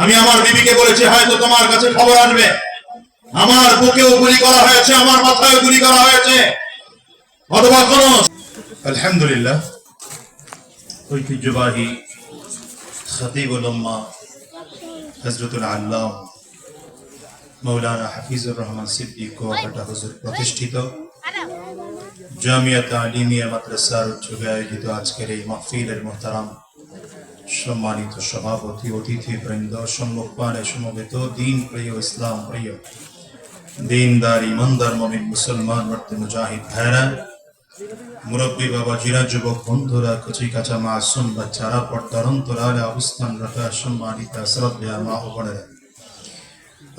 আমি আমার বিবিকে বলেছি, হয়তো তোমার কাছে খবর আসবে। আমার বুকেও গুলি করা হয়েছে, আমার মাথায় গুলি করা হয়েছে। অথবা কোন আলহামদুলিল্লাহ। ঐতিহ্যবাহী খতিবুল উম্মা হজরতুল আল্লাহ মৌলানা হাফিজুর রহমান সিদ্দিক প্রতিষ্ঠিত। জামিয়া তালিমিয়া মাদ্রাসার উদ্যোগে আয়োজিত আজকের এই মাহফিলের মোহতারাম সম্মানিত সভাপতি অতিথি বৃন্দ সম্মুখপানে সমবেত দিন প্রিয় ইসলাম প্রিয়, দিনদার ইমানদার মমিন মুসলমান মর্তে মুজাহিদ ভাইরা, মুরব্বী বাবা জিরা যুবক বন্ধুরা কচি কাঁচা মাসুম বাচ্চারা পর্দার অন্তরালে অবস্থানরত সম্মানিত শ্রদ্ধা মা ও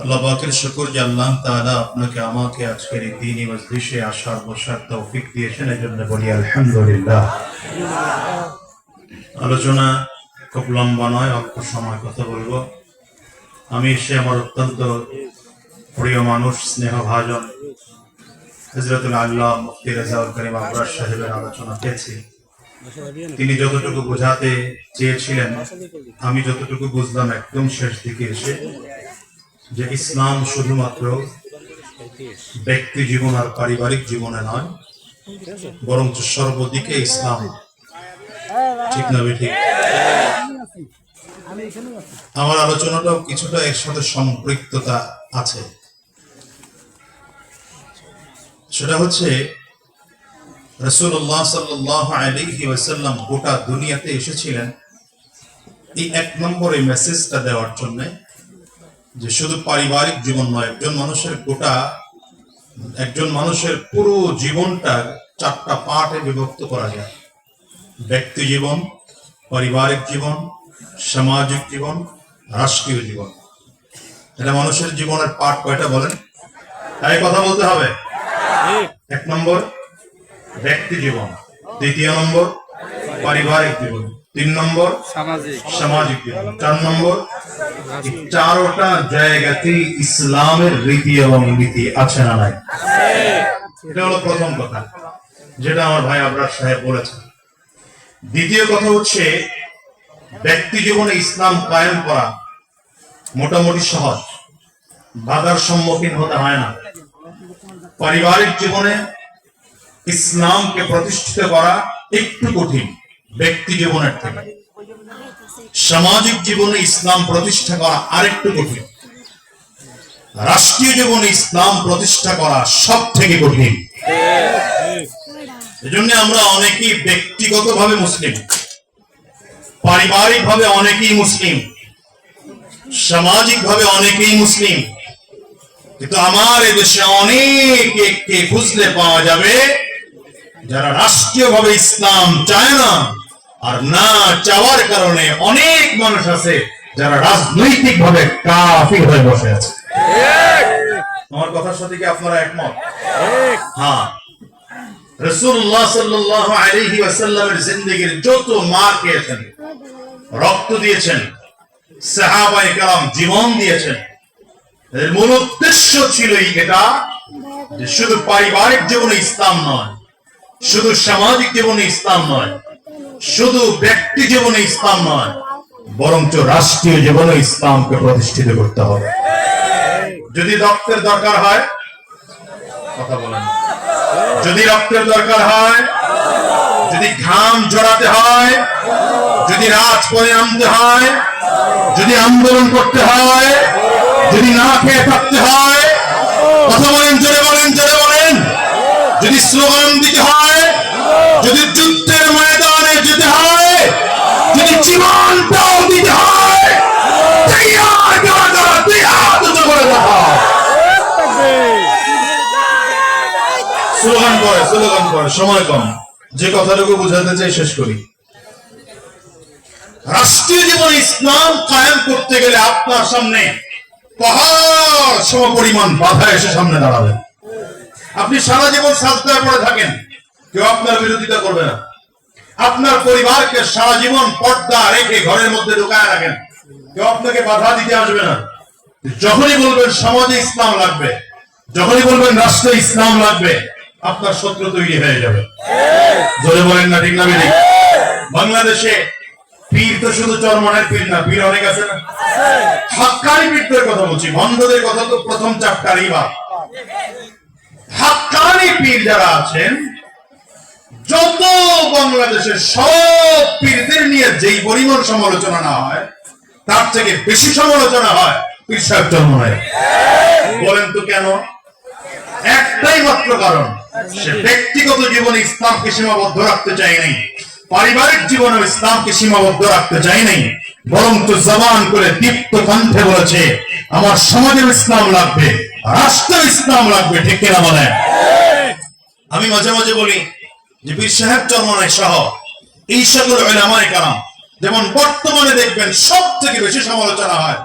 আল্লাহ পাকের শুকর যে আল্লাহ তাআলা আপনাকে আমাকে আজকের এই দিনই মজলিসে আসার, বসার তৌফিক দিয়েছেন এই জন্য বলি আলহামদুলিল্লাহ। আলোচনা খুব লম্বা নয়, অল্প সময় কথা বলব। আমি এসে আমার অত্যন্ত প্রিয় মানুষ স্নেহ ভাজন হজরতুল আল্লাহ মুফতি রেজাউল করিম আবরার সাহেবের আলোচনা পেয়েছি। তিনি যতটুকু বোঝাতে চেয়েছিলেন, আমি যতটুকু বুঝলাম একদম শেষ দিকে এসে, যে ইসলাম শুধুমাত্র ব্যক্তি জীবন আর পারিবারিক জীবনে নয়, বরঞ্চ সর্বদিকে ইসলাম ঠিক না ঠিক। আমার আলোচনাটাও কিছুটা এর সাথে সম্পৃক্ততা আছে। সেটা হচ্ছে রসুল্লাহ সাল্লাহ ওয়াসাল্লাম গোটা দুনিয়াতে এসেছিলেন এই এক নম্বরে মেসেজটা দেওয়ার জন্য যে শুধু পারিবারিক জীবন নয়, একজন মানুষের গোটা, একজন মানুষের পুরো জীবনটা চারটা পার্টে বিভক্ত করা যায়। ব্যক্তি জীবন পারিবারিক জীবন সামাজিক জীবন রাষ্ট্রীয় জীবন। এটা মানুষের জীবনের পাঠ কয়টা বলেন? তাই কথা বলতে হবে। এক নম্বর ব্যক্তি জীবন। দ্বিতীয় নম্বর পারিবারিক জীবন। তিন নম্বর সামাজিক। জীবন। চার নম্বর চারোটা জায়গাতে ইসলামের রীতি এবং নীতি আছে না নাই? এটা হলো প্রথম কথা যেটা আমার ভাই আবরার সাহেব বলেছেন। দ্বিতীয় কথা হচ্ছে, ব্যক্তি জীবনে ইসলাম কায়েম করা মোটামুটি সহজ। বাধার সম্মুখীন হতে হয় না। পারিবারিক জীবনে ইসলামকে প্রতিষ্ঠিত করা একটু কঠিন, ব্যক্তি জীবনের থেকে। সামাজিক জীবনে ইসলাম প্রতিষ্ঠা করা আরেকটু কঠিন। রাষ্ট্রীয় জীবনে ইসলাম প্রতিষ্ঠা করা সব থেকে কঠিন। এজন্য আমরা অনেকেই ব্যক্তিগতভাবে মুসলিম। পারিবারিক ভাবে অনেকেই মুসলিম। সামাজিক ভাবে অনেকেই মুসলিম। কিন্তু আমার এদেশে অনেকে খুঁজলে পাওয়া যাবে যারা রাষ্ট্রীয়ভাবে ইসলাম চায় না আর না চাওয়ার কারণে অনেক মানুষ আছে যারা রাজনৈতিক ভাবে কাফির হয়ে বসে আছে। আমার কথার সাথে কি আপনারা একমত? হ্যাঁ। রসুল্লাহ রক্ত দিয়েছেন জীবন দিয়েছেন, এর মূল উদ্দেশ্য ছিল এটা যে শুধু পারিবারিক জীবনে ইসলাম নয়, শুধু সামাজিক জীবনে ইসলাম নয়, শুধু ব্যক্তি জীবনে ইসলাম নয়, বরঞ্চ রাষ্ট্রীয় জীবনে ইসলামকে প্রতিষ্ঠিত করতে হবে। যদি রক্তের দরকার হয়, কথা যদি রক্তের দরকার হয়, যদি ঘাম জড়াতে হয়, যদি রাজপথে নামতে হয়, যদি আন্দোলন করতে হয়, যদি না খেয়ে থাকতে হয়, কথা বলেন, জোরে বলেন জোরে বলেন। যদি স্লোগান দিতে হয়, যদি যুদ্ধের ময়দানে যেতে হয়, যদি জীবনটাও দিতে হয় তৈয়ার দেওয়া যারা দুই হাত উঁচু করে দেখাও করে স্লোগান করে সময় কম। যে কথাটুকু বোঝাতে চাই শেষ করি। রাষ্ট্রীয় জীবনে ইসলাম কায়েম করতে গেলে আপনার সামনে পাহাড় সম পরিমাণ বাধা এসে সামনে দাঁড়াবে। আপনি সারা জীবন সাজদায় পড়ে থাকেন, কেউ আপনার বিরোধিতা করবে না। আপনার পরিবারকে সারা জীবন পর্দা রেখে ঘরের মধ্যে ঢুকায় রাখেন, কেউ আপনাকে বাধা দিতে আসবে না। যখনই বলবেন সমাজে ইসলাম লাগবে, যখনই বলবেন রাষ্ট্রে ইসলাম লাগবে আপনার শত্রু তৈরি হয়ে যাবে। জোরে বলেন না, ঠিক না বেরিক বাংলাদেশে পীর তো শুধু চরমনের পীর না, পীর অনেক আছে না? হাক্কানি পীরদের কথা বলছি, ভণ্ডদের কথা তো প্রথম চাপটারই বা হাক্কানি পীর যারা আছেন, যত বাংলাদেশের সব পীরদের নিয়ে যেই পরিমাণ সমালোচনা না হয়, তার থেকে বেশি সমালোচনা হয় পীর সাহেব চরমনের বলেন তো কেন? একটাই মাত্র কারণ সে ব্যক্তিগত জীবনে ইসলামকে সীমাবদ্ধ রাখতে চায় নাই। পারিবারিক জীবনে ইসলামকে সীমাবদ্ধ রাখতে চায় নাই। বরং তো জবান করে দীপ্ত কণ্ঠে বলেছে, আমার সমাজের ইসলাম লাগবে রাষ্ট্র ইসলাম লাগবে, ঠিক কিনা বলেন? আমি মাঝে মাঝে বলি যে বীর সাহেব চরমনাই সহ, এই সকল ওলামায়ে কারাম, যেমন বর্তমানে দেখবেন সব থেকে বেশি সমালোচনা হয়।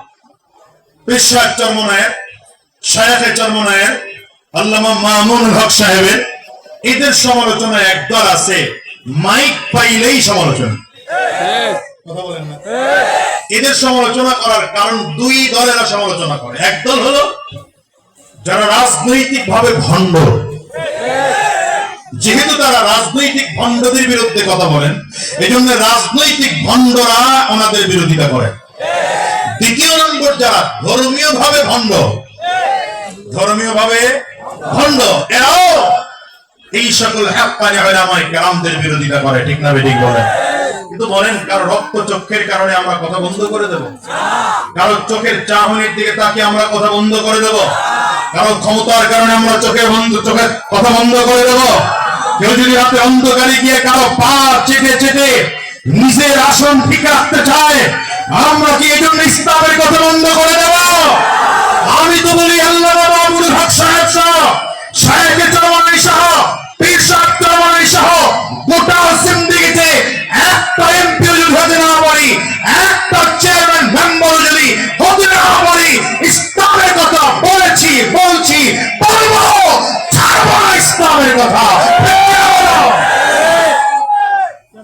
বীর সাহেব চরমনায়ের, শায়াখে চরমনায়ের আল্লামা মামুন হক সাহেবের এদের সমালোচনা একদল আছে। মাইক পাইলেই সমালোচনা। এদের সমালোচনা করার কারণ দুই দলেরা সমালোচনা করে। একদল হলো যারা রাজনৈতিক ভাবে ভণ্ড। যেহেতু তারা রাজনৈতিক ভণ্ডদের বিরুদ্ধে কথা বলেন এই জন্য রাজনৈতিক ভণ্ডরা ওনাদের বিরোধিতা করে। দ্বিতীয় নম্বর যারা ধর্মীয় ভাবে ভণ্ড ধর্মীয় ভাবে ভণ্ড এরাও এই সকল হ্যাপানি হয় আমায় কেরামদের বিরোধিতা করে, ঠিক না ঠিক বলে? কিন্তু বলেন, কারও রক্ত চক্ষের কারণে আমরা কথা বন্ধ করে দেব? কারও চোখের চাহনির দিকে তাকে আমরা কথা বন্ধ করে দেব? কারও ক্ষমতার কারণে আমরা চোখের বন্ধ, চোখের কথা বন্ধ করে দেব? কেউ যদি রাতে অন্ধকারে গিয়ে কারও পা চেটে চেটে নিজের আসন ঠিক রাখতে চায়, আমরা কি এই জন্য ইসলামের কথা বন্ধ করে দেব? আমি তো বলি আল্লাহ আবুল হক সাহেব সহ সাহেবের চরমানি সহ, পীর সাহেব চরমানি সহ, গোটা জিন্দিগিতে একটা এমপি যদি হতে না পারি, একটা চেয়ারম্যান মেম্বার যদি হতে না পারি কথা বলেছি বলছি বলব ছাড়বো না ইসলামের কথা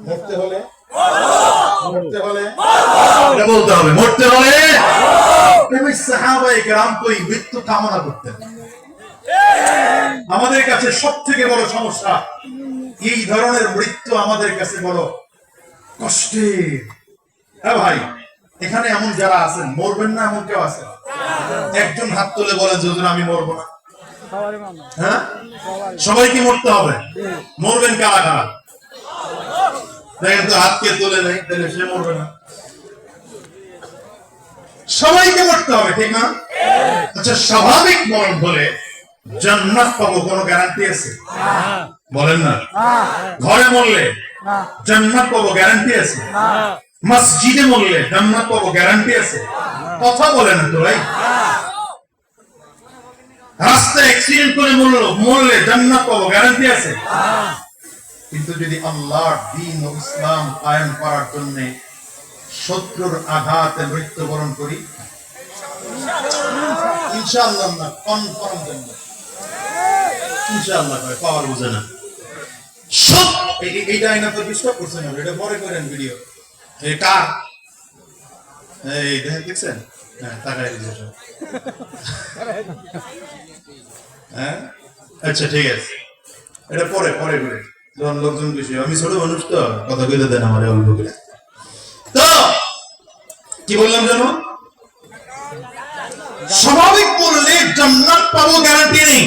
মরতে হলে মরতে হলে এটা বলতে হবে মরতে হলে তবে এই মৃত্যু কামনা করতেন। আমাদের কাছে সব থেকে বড় সমস্যা, এই ধরনের মৃত্যু আমাদের কাছে বড় কষ্টের। হ্যাঁ ভাই, এখানে এমন যারা আছেন, মরবেন না এমন কেউ আছেন একজন হাত তুলে বলেন যদি আমি মরবো না। হ্যাঁ? সবাই কি মরতে হবে। মরবেন কারা কারা? দেখেন তো হাতকে তুলে নেই, তাহলে সে মরবে না। সবাইকে মরতে হবে, ঠিক না? আচ্ছা স্বাভাবিক মরণ হলে জান্নাত পাবো, কোনো গ্যারান্টি আছে? বলেন না। ঘরে মরলে জান্নাত পাবো গ্যারান্টি আছে? মসজিদে মরলে জান্নাত পাবো গ্যারান্টি আছে? কথা বলে না তো, ভাই। রাস্তায় অ্যাক্সিডেন্ট করে মরলো, মরলে জান্নাত পাবো গ্যারান্টি আছে? কিন্তু যদি আল্লাহর দিন ও ইসলাম কায়েম করার জন্য শত্রুর আঘাতে মৃত্যুবরণ করি। ইনশাআল্লাহ না কনফার্ম জন্য ইনশাআল্লাহ ভাই পাওয়ার বুঝে না। সব এই- এই- এইটা আইনা তো ডিস্টার্ব করছেন না, এটা পরে করেন ভিডিও। এই কার? এই দেখেন দেখছেন? হ্যাঁ তাকাই দিয়েছে হ্যাঁ? আচ্ছা ঠিক আছে। এটা পরে পরে করে। যখন লোকজন বেশি আমি ছোট মানুষ তো কথা কইতে দেন আমার অল্প করে। কি বললাম জানো? স্বাভাবিক বললে জান্নাত পাবো গ্যারান্টি নেই।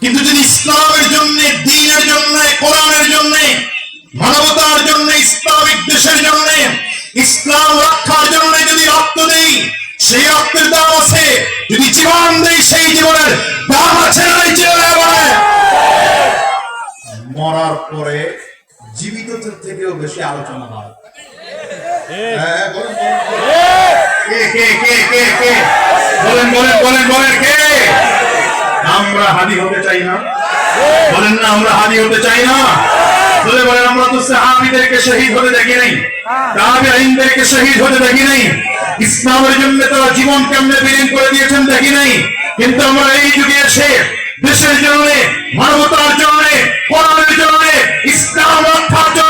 কিন্তু যদি ইসলামের জন্য, দিনের জন্য, কোরআনের জন্য, মানবতার জন্য, ইসলামিক দেশের জন্য, ইসলাম রক্ষার জন্য যদি রক্ত দেই, সেই রক্তের দাম আছে। যদি জীবন দেই, সেই জীবনের দাম আছে? মরার পরে জীবিতদের থেকেও বেশি আলোচনা হয়। হ্যাঁ, আমরা হাদি হতে চাই না বলে বলেন আমরা তো সাহাবীদেরকে শহীদ হতে দেখি নাই তাবেঈনদেরকে শহীদ হতে দেখি নাই ইসলামের জন্য তারা জীবন কেমনে বিলীন করে দিয়েছেন দেখি নাই কিন্তু আমরা এই যুগে এসে দেশের জন্য মানবতার জন্য ইসলাম রক্ষার জন্য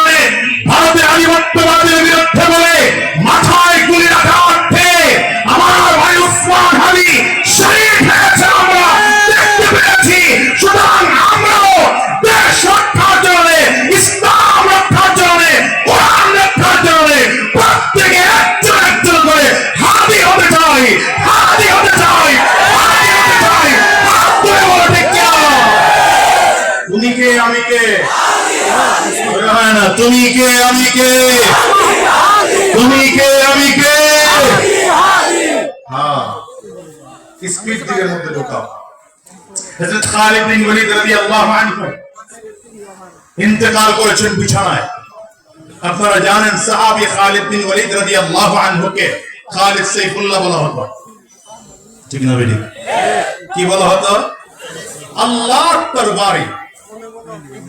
তুমি কে আমি কে তুমি কে আমি কে হ্যাঁ স্পিড দিকের মধ্যে ঢোকাও হযরত খালিদ বিন ওয়ালিদ রাদিয়াল্লাহু আনহু ইন্তেকাল করেছেন বিছানায় আপনারা জানেন সাহাবী খালিদ বিন ওয়ালিদ রাদিয়াল্লাহু আনহুকে খালিদ সাইফুল্লাহ বলা হতো ঠিক না বেটি কি বলা হতো আল্লাহর তরবারি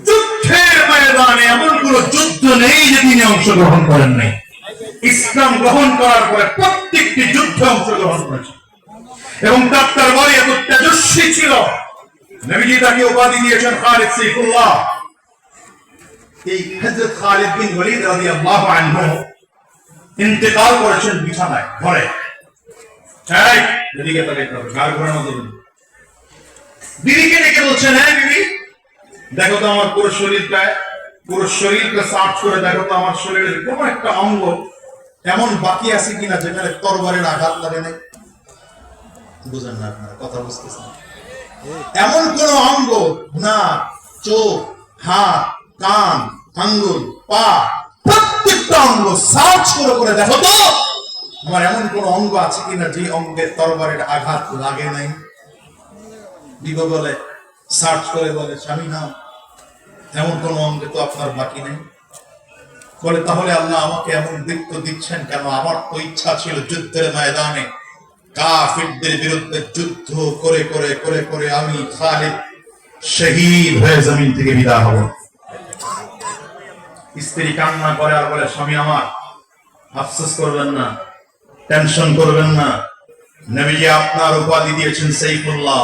যুদ্ধের ময়দানে এমন কোন যুদ্ধ নেই যে তিনি অংশগ্রহণ করেন নাই। ইসলাম গ্রহণ করার পরে প্রত্যেকটি যুদ্ধে অংশগ্রহণ করেছেন এবং তার তরবারি এত তেজস্বী ছিল। নবীজি তাকে উপাধি দিয়েছেন খালিদ এই খালিদ বিন ওয়ালিদ আনহু ইন্তেকাল করেছেন বিছানায়, ঘরে। এই বলুন। বিবিকে ডেকে বলছেন হ্যাঁ বিবি। দেখো তো আমার পুরো শরীরটায় পুরো শরীরটা সার্চ করে দেখো তো আমার শরীরের কোনো একটা অঙ্গ এমন বাকি আছে কিনা যেখানে তরবারের আঘাত লাগে নাই? বুঝেন না আপনারা, কথা বুঝতেছেন? এমন কোন অঙ্গ, না, চোখ, হাত, কান, আঙ্গুল, পা, প্রত্যেকটা অঙ্গ সার্চ করে করে দেখো তো, আমার এমন কোন অঙ্গ আছে কিনা যে অঙ্গের তরবারের আঘাত লাগে নাই? বিব বলে সার্চ করে বলে, স্বামী, না এমন কোন অঙ্গে তো আপনার বাকি নেই। বলে, তাহলে আল্লাহ আমাকে এমন বৃত্ত দিচ্ছেন কেন? আমার তো ইচ্ছা ছিল যুদ্ধের ময়দানে কাফিরদের বিরুদ্ধে যুদ্ধ করে করে করে করে আমি খালিদ শহীদ হয়ে জমিন থেকে বিদায় হব। স্ত্রী কান্না করে আর বলে, স্বামী আমার, আফসোস করবেন না, টেনশন করবেন না। নবীজি আপনার উপাধি দিয়েছেন সেই সাইফুল্লাহ।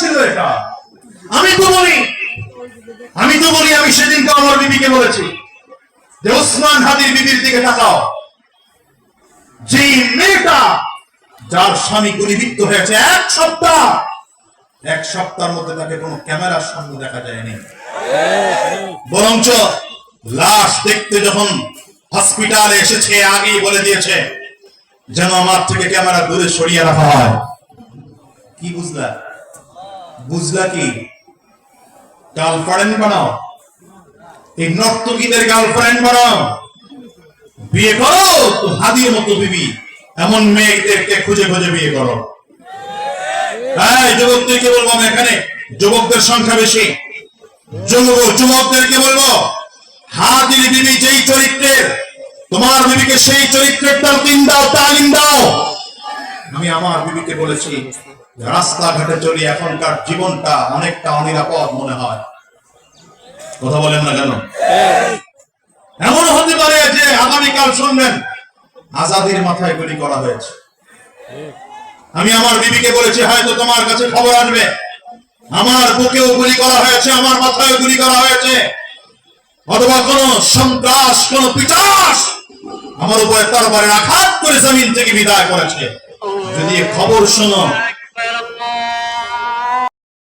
ছিল এটা। আমি তো বলি, আমি তো বলি, আমি সেদিনকে আমার বিবিকে বলেছি, যে ওসমান হাদির বিবির দিকে তাকাও। যে মেয়েটা, যার স্বামী গুলিবিদ্ধ হয়েছে এক সপ্তাহ, এক সপ্তাহের মধ্যে তাকে কোনো ক্যামেরার সামনে দেখা যায়নি। বরঞ্চ লাশ দেখতে যখন হসপিটালে এসেছে, আগেই বলে দিয়েছে, যেন আমার থেকে ক্যামেরা দূরে সরিয়ে রাখা হয়। কি বুঝলা? বুঝলা কি? গার্লফ্রেন্ড বানাও এই নর্তকীদের গার্লফ্রেন্ড বানাও বিয়ে করো তো হাদির মতো বিবি। এমন মেয়েদেরকে খুঁজে খুঁজে বিয়ে করো। হ্যাঁ যুবকদেরকে বলব আমি এখানে? যুবকদের সংখ্যা বেশি। যুবক যুবকদেরকে বলব? হাদির বিবি যেই চরিত্রের, তোমার বিবিকে সেই চরিত্রের তালিম দাও তালিম দাও। আমি আমার বিবিকে বলেছি রাস্তাঘাটে চলি, এখনকার জীবনটা অনেকটা অনিরাপদ মনে হয়। কথা বলেন না কেন? এমন হতে পারে যে আগামীকাল শুনবেন, আজাদির মাথায় গুলি করা হয়েছে। আমি আমার বিবিকে বলেছি, হয়তো তোমার কাছে খবর আসবে। আমার বুকেও গুলি করা হয়েছে, আমার মাথায় গুলি করা হয়েছে। অথবা কোন সন্ত্রাস, কোন পিচাস আমার উপরে তরবারের আঘাত করে জমিন থেকে বিদায় করেছে। যদি খবর শোনো Well.